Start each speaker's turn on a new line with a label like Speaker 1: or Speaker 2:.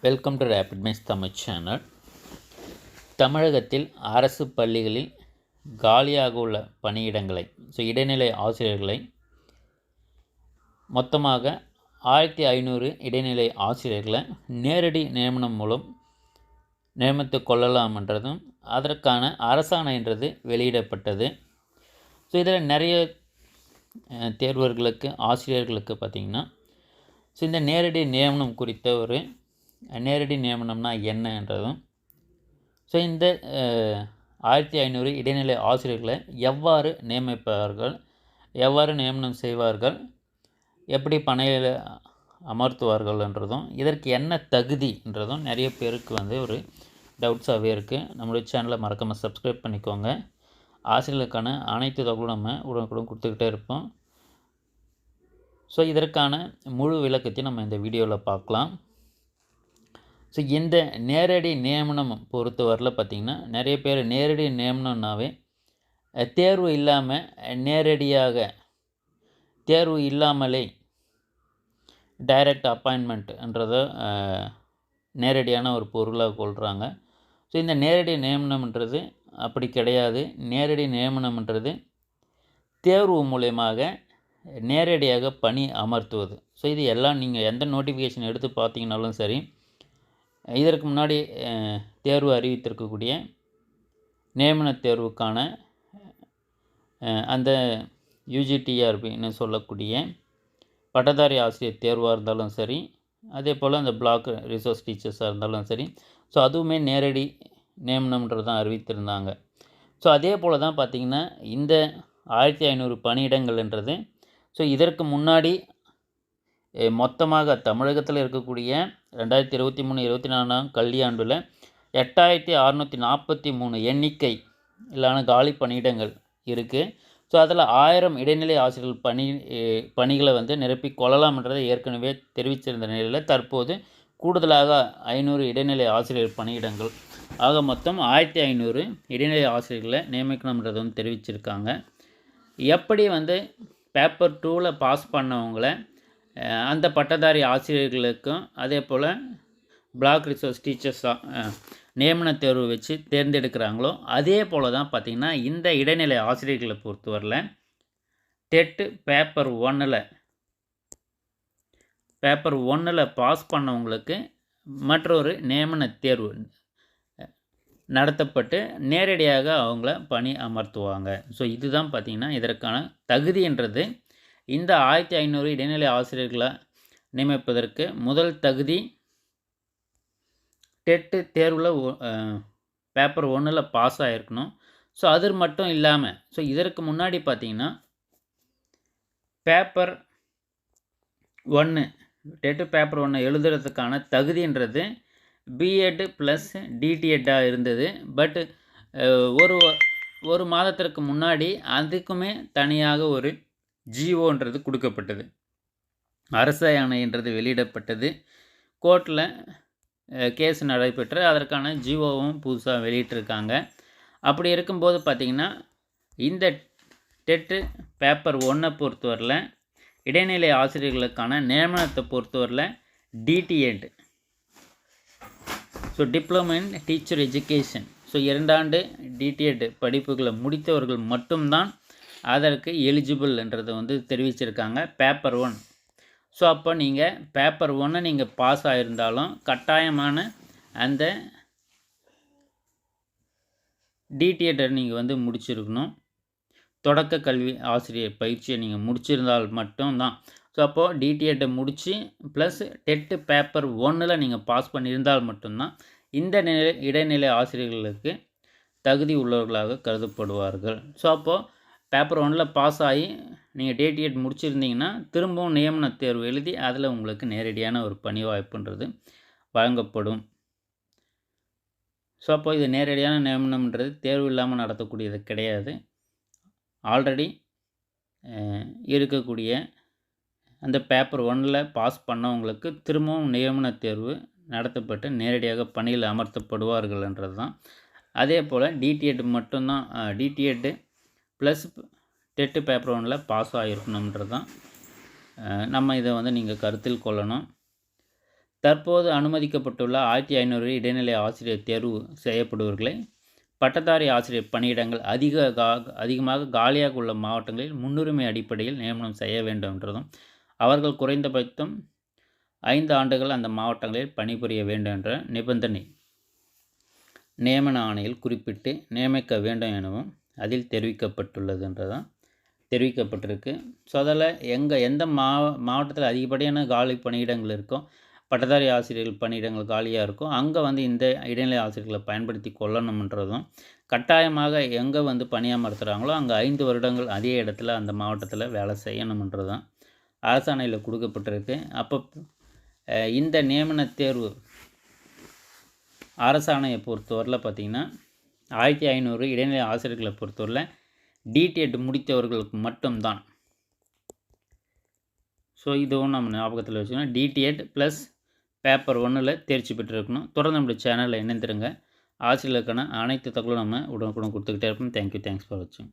Speaker 1: Welcome to Rapid Mice Tamil channel தமிழகத்தில் அரசு பள்ளிகளில் காலியாக உள்ள பணியிடங்களை ஸோ இடைநிலை ஆசிரியர்களை மொத்தமாக ஆயிரத்தி ஐநூறு இடைநிலை ஆசிரியர்களை நேரடி நியமனம் மூலம் நியமித்து கொள்ளலாம்ன்றதும் அதற்கான அரசாணைன்றது வெளியிடப்பட்டது. ஸோ இதில் நிறைய தேர்வர்களுக்கு ஆசிரியர்களுக்கு பார்த்திங்கன்னா ஸோ இந்த நேரடி நியமனம் குறித்த ஒரு நேரடி நியமனம்னா என்னன்றதும் ஸோ இந்த ஆயிரத்தி ஐநூறு இடைநிலை ஆசிரியர்களை எவ்வாறு நியமிப்பார்கள் எவ்வாறு நியமனம் செய்வார்கள் எப்படி பணியில் அமர்த்துவார்கள்ன்றதும் இதற்கு என்ன தகுதின்றதும் நிறைய பேருக்கு வந்து ஒரு டவுட்ஸாகவே இருக்குது நம்மளுடைய சேனலை மறக்காமல் சப்ஸ்கிரைப் பண்ணிக்கோங்க. ஆசிரியர்களுக்கான அனைத்து தகவலும் நம்ம உடனுக்குடன் கொடுத்துக்கிட்டே இருப்போம். ஸோ இதற்கான முழு விளக்கத்தையும் நம்ம இந்த வீடியோவில் பார்க்கலாம். ஸோ இந்த நேரடி நியமனம் பொறுத்தவரையில் பார்த்திங்கன்னா நிறைய பேர் நேரடி நியமனம்னாவே தேர்வு இல்லாமல் நேரடியாக தேர்வு இல்லாமலே டைரக்ட் அப்பாயின்மெண்ட்ன்றதை நேரடியான ஒரு பொருளாக கொள்கிறாங்க ஸோ இந்த நேரடி நியமனம்ன்றது அப்படி கிடையாது. நேரடி நியமனம்ன்றது தேர்வு மூலயமாக நேரடியாக பணி அமர்த்துவது. ஸோ இது எல்லாம் நீங்கள் எந்த நோட்டிஃபிகேஷன் எடுத்து பார்த்தீங்கனாலும் சரி இதற்கு முன்னாடி தேர்வு அறிவித்திருக்கக்கூடிய நியமன தேர்வுக்கான அந்த யூஜிடிஆர்பின்னு சொல்லக்கூடிய பட்டதாரி ஆசிரியர் தேர்வாக இருந்தாலும் சரி அதே போல் அந்த பிளாக் ரிசோர்ஸ் டீச்சர்ஸாக இருந்தாலும் சரி ஸோ அதுவுமே நேரடி நியமனம்ன்றது தான் அறிவித்திருந்தாங்க. ஸோ அதே போல் தான் பார்த்திங்கன்னா இந்த ஆயிரத்தி ஐநூறு பணியிடங்கள்ன்றது ஸோ இதற்கு முன்னாடி மொத்தமாக தமிழகத்தில் இருக்கக்கூடிய ரெண்டாயிரத்தி இருபத்தி மூணு இருபத்தி நாலாம் கல்வியாண்டில் எட்டாயிரத்தி அறநூற்றி நாற்பத்தி மூணு எண்ணிக்கை இல்லான காலி பணியிடங்கள் இருக்குது ஸோ அதில் ஆயிரம் இடைநிலை ஆசிரியர்கள் பணி பணிகளை வந்து நிரப்பி கொள்ளலாம்ன்றதை ஏற்கனவே தெரிவித்திருந்த நிலையில் தற்போது கூடுதலாக ஐநூறு இடைநிலை ஆசிரியர் பணியிடங்கள் ஆக மொத்தம் ஆயிரத்தி ஐநூறு இடைநிலை ஆசிரியர்களை நியமிக்கணுன்றதை வந்து தெரிவிச்சிருக்காங்க. எப்படி வந்து பேப்பர் டூவில் பாஸ் பண்ணவங்கள அந்த பட்டதாரி ஆசிரியர்களுக்கும் அதே போல் பிளாக் ரிசோர்ஸ் டீச்சர்ஸாக நியமன தேர்வு வச்சு தேர்ந்தெடுக்கிறாங்களோ அதே போல் தான் பார்த்திங்கன்னா இந்த இடைநிலை ஆசிரியர்களை பொறுத்தவரையில் டெட்டு பேப்பர் ஒன்னில் பேப்பர் ஒன்னில் பாஸ் பண்ணவங்களுக்கு மற்றொரு நியமன தேர்வு நடத்தப்பட்டு நேரடியாக அவங்கள பணி அமர்த்துவாங்க. ஸோ இதுதான் பார்த்திங்கன்னா இதற்கான தகுதின்றது இந்த ஆயிரத்தி ஐநூறு இடைநிலை ஆசிரியர்களை நியமிப்பதற்கு முதல் தகுதி டெட்டு தேர்வில் பேப்பர் ஒன்றில் பாஸ் ஆகிருக்கணும் ஸோ அது மட்டும் இல்லாமல் ஸோ இதற்கு முன்னாடி பார்த்திங்கன்னா பேப்பர் ஒன்று டெட்டு பேப்பர் ஒன்று எழுதுறதுக்கான தகுதின்றது பிஎட் ப்ளஸ் டிடிஎட்டாக இருந்தது. பட் ஒரு ஒரு மாதத்திற்கு முன்னாடி அதுக்குமே தனியாக ஒரு ஜிஓன்றது கொடுக்கப்பட்டது. அரச யானைன்றது வெளியிடப்பட்டது. கோர்ட்டில் கேஸ் நடைபெற்று அதற்கான ஜிஓவும் புதுசாக வெளியிட்டிருக்காங்க. அப்படி இருக்கும்போது பார்த்திங்கன்னா இந்த டெட்டு பேப்பர் ஒன்றை பொறுத்தவரையில் இடைநிலை ஆசிரியர்களுக்கான நியமனத்தை பொறுத்தவரையில் DTEd so diploma in teacher education so இரண்டாண்டு DTEd படிப்புகளை முடித்தவர்கள் மட்டும்தான் அதற்கு எலிஜிபிள்ன்றதை வந்து தெரிவிச்சிருக்காங்க. பேப்பர் ஒன் ஸோ அப்போ நீங்கள் பேப்பர் ஒன்று நீங்கள் பாஸ் ஆகிருந்தாலும் கட்டாயமான அந்த டிடிஎட்டை நீங்கள் வந்து முடிச்சிருக்கணும். தொடக்க கல்வி ஆசிரியர் பயிற்சியை நீங்கள் முடிச்சிருந்தால் மட்டும்தான் ஸோ அப்போது டிடிஎட்டை முடித்து ப்ளஸ் டெட்டு பேப்பர் ஒன்றில் நீங்கள் பாஸ் பண்ணியிருந்தால் மட்டும்தான் இந்த நிலை இடைநிலை ஆசிரியர்களுக்கு தகுதி உள்ளவர்களாக கருதப்படுவார்கள். ஸோ அப்போது பேப்பர் ஒன்றில் பாஸ் ஆகி நீங்கள் டிடிஎட் முடிச்சிருந்தீங்கன்னா திரும்பவும் நியமன தேர்வு எழுதி அதில் உங்களுக்கு நேரடியான ஒரு பணி வாய்ப்புன்றது வழங்கப்படும். ஸோ அப்போ இது நேரடியான நியமனம்ன்றது தேர்வு இல்லாமல் நடத்தக்கூடியது கிடையாது. ஆல்ரெடி இருக்கக்கூடிய அந்த பேப்பர் ஒன்றில் பாஸ் பண்ணவங்களுக்கு திரும்பவும் நியமன தேர்வு நடத்தப்பட்டு நேரடியாக பணியில் அமர்த்தப்படுவார்கள்ன்றது தான் அதே போல் டிடிஎட் மட்டும்தான் டிடிஎட்டு ப்ளஸ் டெட்டு பேப்பர் ஒன்றில் பாஸ் ஆகிருக்கணுன்றது தான் நம்ம இதை வந்து நீங்கள் கருத்தில் கொள்ளணும். தற்போது அனுமதிக்கப்பட்டுள்ள ஆயிரத்தி ஐநூறு இடைநிலை ஆசிரியர் தேர்வு செய்யப்படுவர்களை பட்டதாரி ஆசிரியர் பணியிடங்கள் அதிக கா அதிகமாக காலியாக உள்ள மாவட்டங்களில் முன்னுரிமை அடிப்படையில் நியமனம் செய்ய வேண்டும் என்றதும் அவர்கள் குறைந்தபட்சம் ஐந்து ஆண்டுகள் அந்த மாவட்டங்களில் பணிபுரிய வேண்டும் என்ற நிபந்தனை. நியமன ஆணையில் குறிப்பிட்டு நியமிக்க வேண்டும் எனவும் அதில் தெரிவிக்கப்பட்டுள்ளது என்றதான் தெரிவிக்கப்பட்டிருக்கு. ஸோ அதில் எங்கே எந்த மா மாவட்டத்தில் அதிகப்படியான காலி பணியிடங்கள் இருக்கோ பட்டதாரி ஆசிரியர்கள் பணியிடங்கள் காலியாக இருக்கும் அங்கே வந்து இந்த இடைநிலை ஆசிரியர்களை பயன்படுத்தி கொள்ளணுன்றதும் கட்டாயமாக எங்கே வந்து பணியமர்த்துகிறாங்களோ அங்கே ஐந்து வருடங்கள் அதே இடத்துல அந்த மாவட்டத்தில் வேலை செய்யணுன்றது அரசாணையில் கொடுக்கப்பட்டிருக்கு. அப்போ இந்த நியமன தேர்வு அரசாணையை பொறுத்தவரையில் பார்த்திங்கன்னா ஆயிரத்தி ஐநூறு இடைநிலை ஆசிரியர்களை பொறுத்தவரையில் டிடிஎட் முடித்தவர்களுக்கு மட்டும்தான். ஸோ இதுவும் நம்ம ஞாபகத்தில் வச்சுக்கணும். டிடிஎட் ப்ளஸ் பேப்பர் ஒன்றில் தேர்ச்சி பெற்றிருக்கணும். தொடர்ந்து நம்மளுடைய சேனலில் இணைந்துருங்க. ஆசிரியர்களுக்கான அனைத்து தகவலும் நம்ம உடனுக்குடன் கொடுத்துக்கிட்டே இருப்போம். தேங்க்யூ தேங்க்ஸ் ஃபார் வாட்சிங்